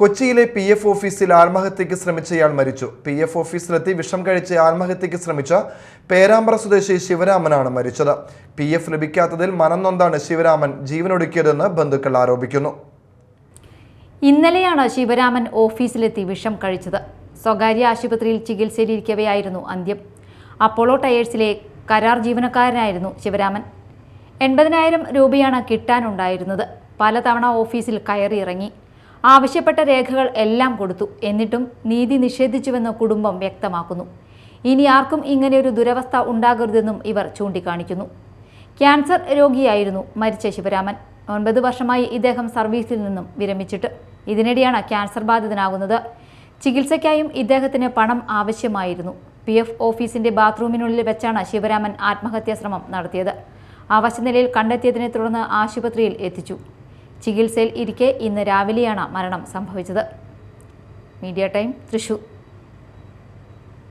കൊച്ചിയിലെ P F ഓഫീസിൽ ആത്മഹത്യയ്ക്ക് ശ്രമിച്ചയാൾ മരിച്ചു. പി എഫ് ഓഫീസിലെത്തി വിഷം കഴിച്ച് ആത്മഹത്യയ്ക്ക് ശ്രമിച്ച പേരാമ്പ്ര സ്വദേശി ശിവരാമനാണ് മരിച്ചത്. പി എഫ് ലഭിക്കാത്തതിൽ മനം നൊന്താണ് ശിവരാമൻ ജീവനൊടുക്കിയതെന്ന് ബന്ധുക്കൾ ആരോപിക്കുന്നു. ഇന്നലെയാണ് ശിവരാമൻ ഓഫീസിലെത്തി വിഷം കഴിച്ചത്. സ്വകാര്യ ആശുപത്രിയിൽ ചികിത്സയിലിരിക്കവെയായിരുന്നു അന്ത്യം. അപ്പോളോ ടയേഴ്സിലെ കരാർ ജീവനക്കാരനായിരുന്നു ശിവരാമൻ. എൺപതിനായിരം രൂപയാണ് കിട്ടാനുണ്ടായിരുന്നത്. പലതവണ ഓഫീസിൽ കയറിയിറങ്ങി. ആവശ്യപ്പെട്ട രേഖകൾ എല്ലാം കൊടുത്തു. എന്നിട്ടും നീതി നിഷേധിച്ചുവെന്ന് കുടുംബം വ്യക്തമാക്കുന്നു. ഇനി ആർക്കും ഇങ്ങനെയൊരു ദുരവസ്ഥ ഉണ്ടാകരുതെന്നും ഇവർ ചൂണ്ടിക്കാണിക്കുന്നു. ക്യാൻസർ രോഗിയായിരുന്നു മരിച്ച ശിവരാമൻ. ഒൻപത് വർഷമായി ഇദ്ദേഹം സർവീസിൽ നിന്നും വിരമിച്ചിട്ട്. ഇതിനിടെയാണ് ക്യാൻസർ ബാധിതനാകുന്നത്. ചികിത്സയ്ക്കായും ഇദ്ദേഹത്തിന് പണം ആവശ്യമായിരുന്നു. പി എഫ് ഓഫീസിന്റെ ബാത്റൂമിനുള്ളിൽ വെച്ചാണ് ശിവരാമൻ ആത്മഹത്യാ ശ്രമം നടത്തിയത്. അവശനിലയിൽ കണ്ടെത്തിയതിനെ തുടർന്ന് ആശുപത്രിയിൽ എത്തിച്ചു. ചികിത്സയിൽ ഇരിക്കെ ഇന്ന് രാവിലെയാണ് മരണം സംഭവിച്ചത്. Media time Thrissur.